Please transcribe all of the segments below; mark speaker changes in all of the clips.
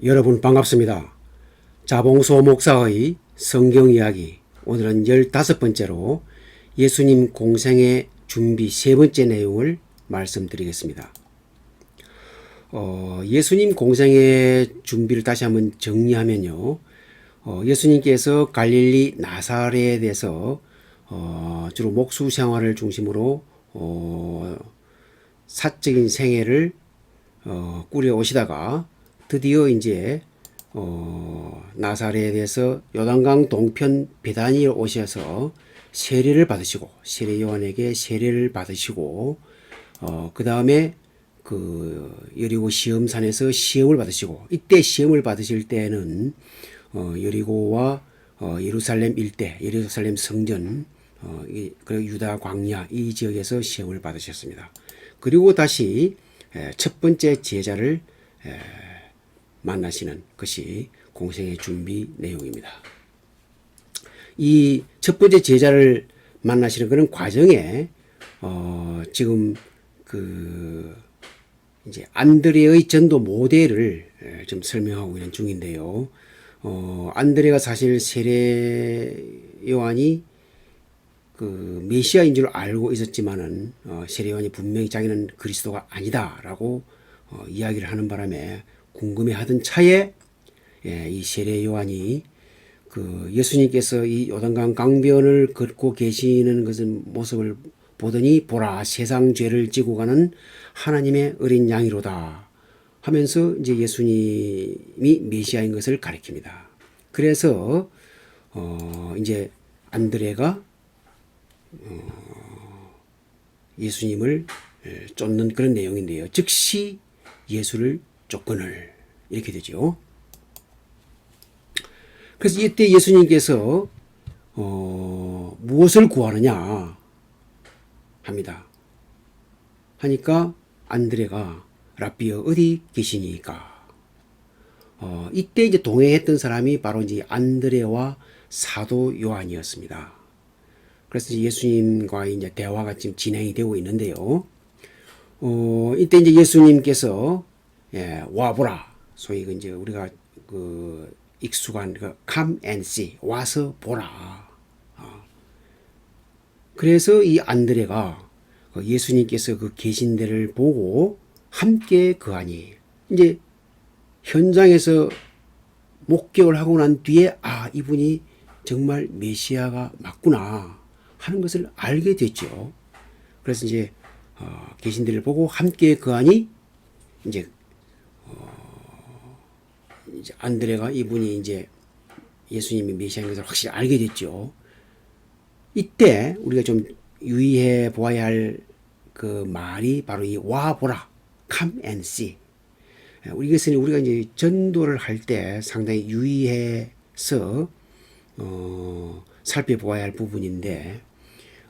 Speaker 1: 여러분 반갑습니다. 자봉소 목사의 성경 이야기 오늘은 열다섯 번째로 예수님 공생의 준비 세 번째 내용을 말씀드리겠습니다. 어, 예수님 공생의 준비를 다시 한번 정리하면요. 어, 예수님께서 갈릴리 나사렛에서 어, 주로 목수 생활을 중심으로 어, 사적인 생애를 어, 꾸려 오시다가 드디어 이제 어, 나사렛에서 요단강 동편 베다니에 오셔서 세례를 받으시고 세례 요한에게 세례를 받으시고 어, 그 다음에 그 여리고 시험산에서 시험을 받으시고 이때 시험을 받으실 때는 어, 여리고와 어, 예루살렘 일대 예루살렘 성전 어, 이, 그리고 유다 광야 이 지역에서 시험을 받으셨습니다. 그리고 다시 에, 첫 번째 제자를 에, 만나시는 것이 공생의 준비 내용입니다. 이 첫 번째 제자를 만나시는 그런 과정에 어, 지금 그 이제 안드레의 전도 모델을 에, 좀 설명하고 있는 중인데요. 어, 안드레가 사실 세례 요한이 그 메시아인 줄 알고 있었지만은 어, 세례 요한이 분명히 자기는 그리스도가 아니다라고 어, 이야기를 하는 바람에 궁금해하던 차에 예, 이 세례 요한이 그 예수님께서 이 요단강 강변을 걷고 계시는 것은 모습을 보더니 보라 세상 죄를 지고 가는 하나님의 어린 양이로다 하면서 이제 예수님이 메시아인 것을 가리킵니다. 그래서 어 이제 안드레가 어 예수님을 예, 쫓는 그런 내용인데요. 즉시 예수를 쫓거늘 이렇게 되죠. 그래서 이때 예수님께서 어, 무엇을 구하느냐 합니다. 하니까 안드레가 라비어 어디 계시니까 어, 이때 이제 동행했던 사람이 바로 이제 안드레와 사도 요한이었습니다. 그래서 예수님과 이제 대화가 지금 진행이 되고 있는데요. 어, 이때 이제 예수님께서 예, 와보라. 소위 그 이제 우리가 그 익숙한 그 come and see 와서 보라. 어. 그래서 이 안드레가 그 예수님께서 그 계신 데를 보고 함께 그하니 이제 현장에서 목격을 하고 난 뒤에 아 이분이 정말 메시아가 맞구나 하는 것을 알게 됐죠. 그래서 이제 어, 계신 데를 보고 함께 그하니 이제 이제 안드레가 이분이 이제 예수님이 메시아인 것을 확실히 알게 됐죠. 이때 우리가 좀 유의해 보아야 할 그 말이 바로 이 와 보라, come and see. 이것은 우리가 이제 전도를 할 때 상당히 유의해서 어, 살펴보아야 할 부분인데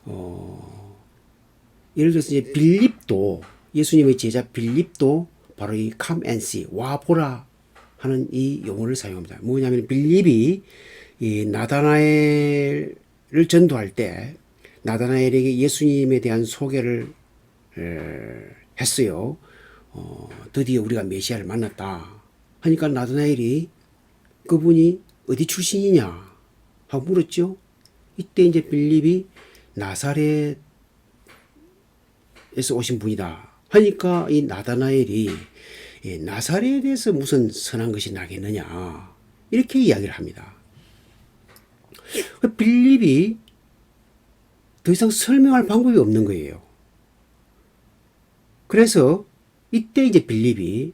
Speaker 1: 어, 예를 들어서 이제 빌립도 예수님의 제자 빌립도 바로 이 come and see 와 보라 하는 이 용어를 사용합니다. 뭐냐면 빌립이 이 나다나엘을 전도할 때 나다나엘에게 예수님에 대한 소개를 했어요. 어, 드디어 우리가 메시아를 만났다. 하니까 나다나엘이 그분이 어디 출신이냐 하고 물었죠. 이때 이제 빌립이 나사렛에서 오신 분이다. 하니까 이 나다나엘이 예, 나사렛에서 무슨 선한 것이 나겠느냐 이렇게 이야기를 합니다. 빌립이 더 이상 설명할 방법이 없는 거예요. 그래서 이때 이제 빌립이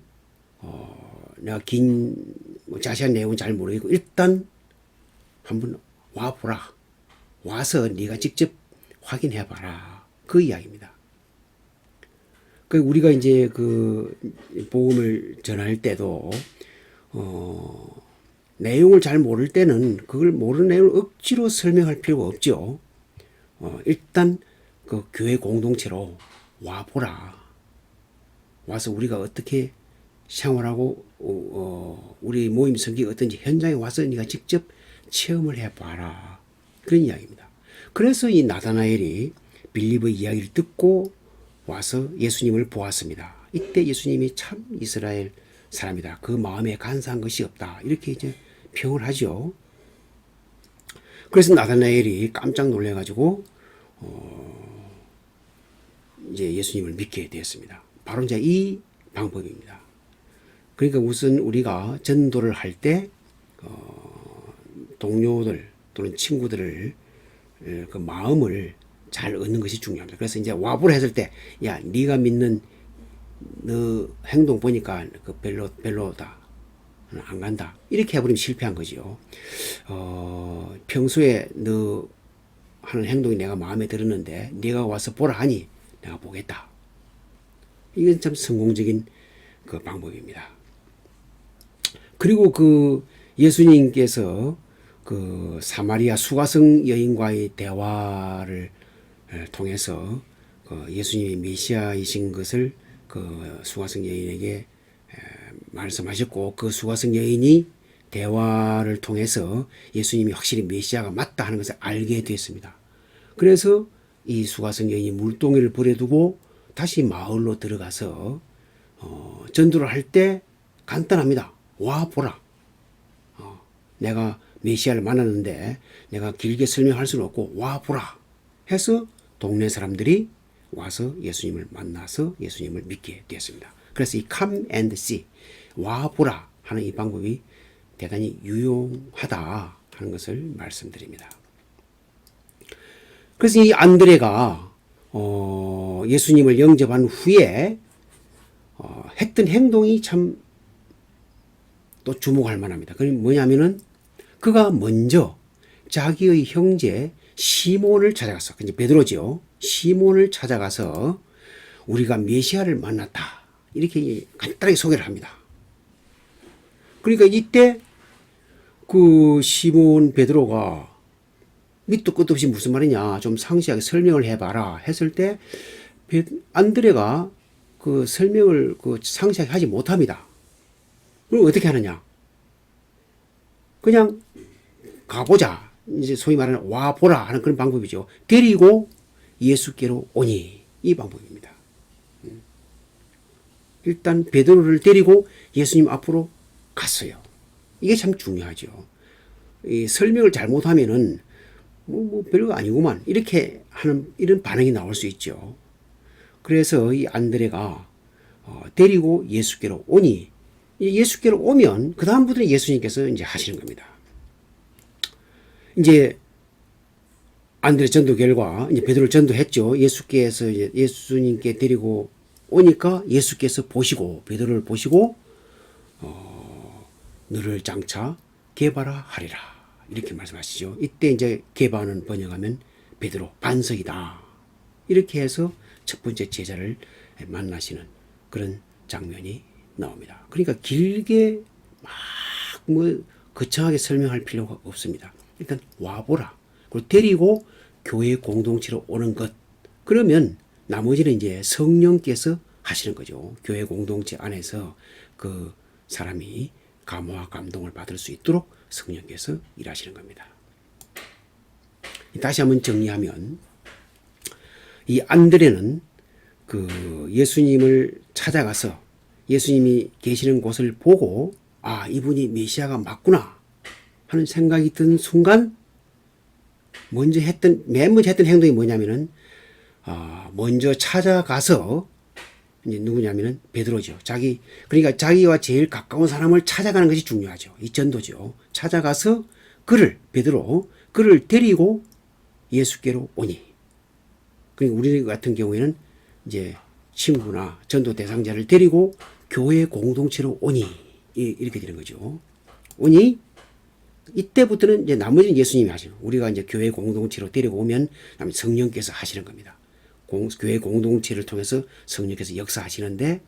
Speaker 1: 어, 내가 긴 뭐 자세한 내용은 잘 모르겠고 일단 한번 와보라. 와서 네가 직접 확인해 봐라. 그 이야기입니다. 그 우리가 이제 그 복음을 전할 때도 어 내용을 잘 모를 때는 그걸 모르는 내용을 억지로 설명할 필요가 없죠. 어 일단 그 교회 공동체로 와 보라. 와서 우리가 어떻게 생활하고 어, 어 우리 모임 성격이 어떤지 현장에 와서 네가 직접 체험을 해 봐라. 그런 이야기입니다. 그래서 이 나다나엘이 빌립의 이야기를 듣고 와서 예수님을 보았습니다. 이때 예수님이 참 이스라엘 사람이다. 그 마음에 간사한 것이 없다. 이렇게 이제 평을 하죠. 그래서 나다나엘이 깜짝 놀래가지고 어, 이제 예수님을 믿게 되었습니다. 바로 이제 이 방법입니다. 그러니까 우선 우리가 전도를 할때 어, 동료들 또는 친구들을 에, 그 마음을 잘 얻는 것이 중요합니다. 그래서 이제 와보를 했을 때, 야, 네가 믿는 너 행동 보니까 그 별로 별로다. 안 간다. 이렇게 해버리면 실패한 거지요. 어, 평소에 너 하는 행동이 내가 마음에 들었는데 네가 와서 보라 하니 내가 보겠다. 이건 참 성공적인 그 방법입니다. 그리고 그 예수님께서 그 사마리아 수가성 여인과의 대화를 에, 통해서 그 예수님이 메시아이신 것을 그 수가성 여인에게 에, 말씀하셨고 그 수가성 여인이 대화를 통해서 예수님이 확실히 메시아가 맞다 하는 것을 알게 됐습니다. 그래서 이 수가성 여인이 물동이를 버려두고 다시 마을로 들어가서 어, 전도를 할 때 간단합니다. 와 보라. 어, 내가 메시아를 만났는데 내가 길게 설명할 수는 없고 와 보라 해서 동네 사람들이 와서 예수님을 만나서 예수님을 믿게 되었습니다. 그래서 이 come and see 와 보라 하는 이 방법이 대단히 유용하다 하는 것을 말씀드립니다. 그래서 이 안드레가 어, 예수님을 영접한 후에 어, 했던 행동이 참 또 주목할 만합니다. 그게 뭐냐면은 그가 먼저 자기의 형제 시몬을 찾아갔어. 이제 베드로죠. 시몬을 찾아가서 우리가 메시아를 만났다. 이렇게 간단하게 소개를 합니다. 그러니까 이때 그 시몬 베드로가 밑도 끝도 없이 무슨 말이냐 좀 상세하게 설명을 해봐라 했을 때 베- 안드레가 그 설명을 그 상세하게 하지 못합니다. 그럼 어떻게 하느냐? 그냥 가보자. 이제 소위 말하는 와 보라 하는 그런 방법이죠. 데리고 예수께로 오니 이 방법입니다. 음. 일단 베드로를 데리고 예수님 앞으로 갔어요. 이게 참 중요하죠. 이 설명을 잘못하면은 뭐, 뭐 별거 아니구만 이렇게 하는 이런 반응이 나올 수 있죠. 그래서 이 안드레가 어, 데리고 예수께로 오니 이 예수께로 오면 그 다음부터는 예수님께서 이제 하시는 겁니다. 이제 안드레 전도 결과 이제 베드로를 전도했죠. 예수께서 예수님께 데리고 오니까 예수께서 보시고 베드로를 보시고 어, 너를 장차 개발하리라 이렇게 말씀하시죠. 이때 이제 개발은 번역하면 베드로 반석이다 이렇게 해서 첫 번째 제자를 만나시는 그런 장면이 나옵니다. 그러니까 길게 막 뭐 거창하게 설명할 필요가 없습니다. 일단 와보라. 그리고 데리고 교회 공동체로 오는 것. 그러면 나머지는 이제 성령께서 하시는 거죠. 교회 공동체 안에서 그 사람이 감화와 감동을 받을 수 있도록 성령께서 일하시는 겁니다. 다시 한번 정리하면 이 안드레는 그 예수님을 찾아가서 예수님이 계시는 곳을 보고 아 이분이 메시아가 맞구나 하는 생각이 든 순간 먼저 했던 맨 먼저 했던 행동이 뭐냐면은 아 먼저 찾아가서 이제 누구냐면은 베드로죠. 자기 그러니까 자기와 제일 가까운 사람을 찾아가는 것이 중요하죠. 이 전도죠. 찾아가서 그를 베드로 그를 데리고 예수께로 오니. 그러니까 우리 같은 경우에는 이제 친구나 전도 대상자를 데리고 교회 공동체로 오니 이- 이렇게 되는 거죠. 오니 이때부터는 이제 나머지는 예수님이 하시는. 우리가 이제 교회 공동체로 데리고 오면 나머지 성령께서 하시는 겁니다. 공, 교회 공동체를 통해서 성령께서 역사하시는데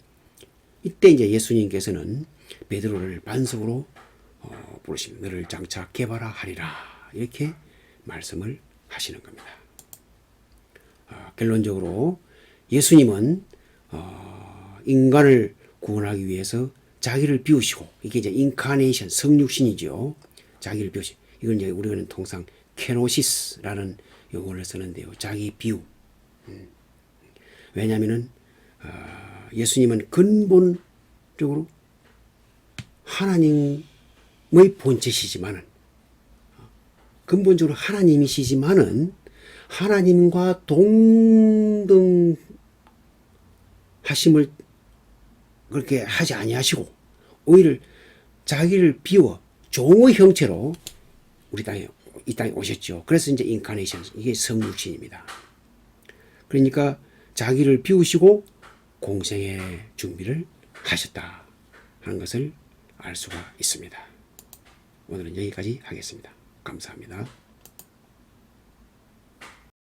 Speaker 1: 이때 이제 예수님께서는 베드로를 반석으로 어, 부르시면 너를 장차 개발하리라 이렇게 말씀을 하시는 겁니다. 아, 결론적으로 예수님은 어, 인간을 구원하기 위해서 자기를 비우시고 이게 이제 인카네이션 성육신이죠. 자기를 비우시. 이걸 이제 우리는 통상 케노시스라는 용어를 쓰는데요. 자기 비우. 음. 왜냐하면은 어, 예수님은 근본적으로 하나님의 본체시지만은 근본적으로 하나님이시지만은 하나님과 동등 하심을 그렇게 하지 아니하시고 오히려 자기를 비워 종의 형체로 우리 땅에 이 땅에 오셨죠. 그래서 이제 인카네이션 이게 성육신입니다. 그러니까 자기를 비우시고 공생의 준비를 하셨다 하는 것을 알 수가 있습니다. 오늘은 여기까지 하겠습니다. 감사합니다.